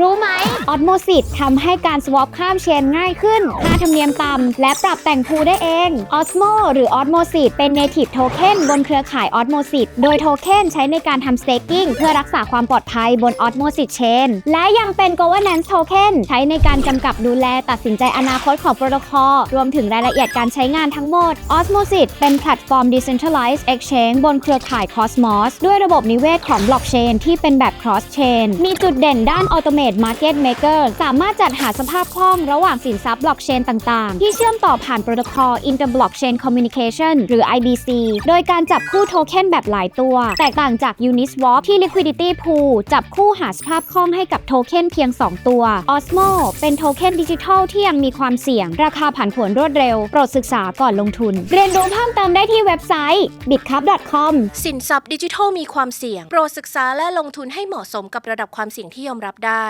รู้ไหมออ m โมซิสทำให้การ swap ข้ามเชนง่ายขึ้น ค่าธรรมเนียมต่ำ และปรับแต่งพูได้เอง Osmo หรือ Osmosis เป็น native token บนเครือข่าย Osmosis โดยโทเค็นใช้ในการทำ staking เพื่อรักษาความปลอดภัยบน Osmosis Chain และยังเป็น governance token ใช้ในการกำกับดูแลตัดสินใจอนาคตของโปรโตคอล รวมถึงรายละเอียดการใช้งานทั้งหมด Osmosis เป็นแพลตฟอร์ม decentralized exchange บนเครือข่าย Cosmos ด้วยระบบนิเวศของ blockchain ที่เป็นแบบ cross chain มีจุดเด่นด้าน automate market maker สามารถจัดหาสภาพคล่องระหว่างสินทรัพย์ blockchain ต่าง ๆ ที่เชื่อมต่อผ่านโปรโตคอล inter blockchain communication หรือ IBC โดยการจับคู่โทเค็นแบบหลายตัว แตกต่างจาก Uniswap ที่ liquidity pool จับคู่หาสภาพคล่องให้กับโทเค็นเพียง 2 ตัว Osmo เป็นโทเค็นดิจิทัลที่ยังมีความเสี่ยง ราคาผันผวนรวดเร็ว โปรดศึกษาก่อนลงทุน เรียนรู้เพิ่มเติมได้ที่เว็บไซต์ bitcup.com สินทรัพย์ดิจิทัลมีความเสี่ยง โปรดศึกษาและลงทุนให้เหมาะสมกับระดับความเสี่ยงที่ยอมรับได้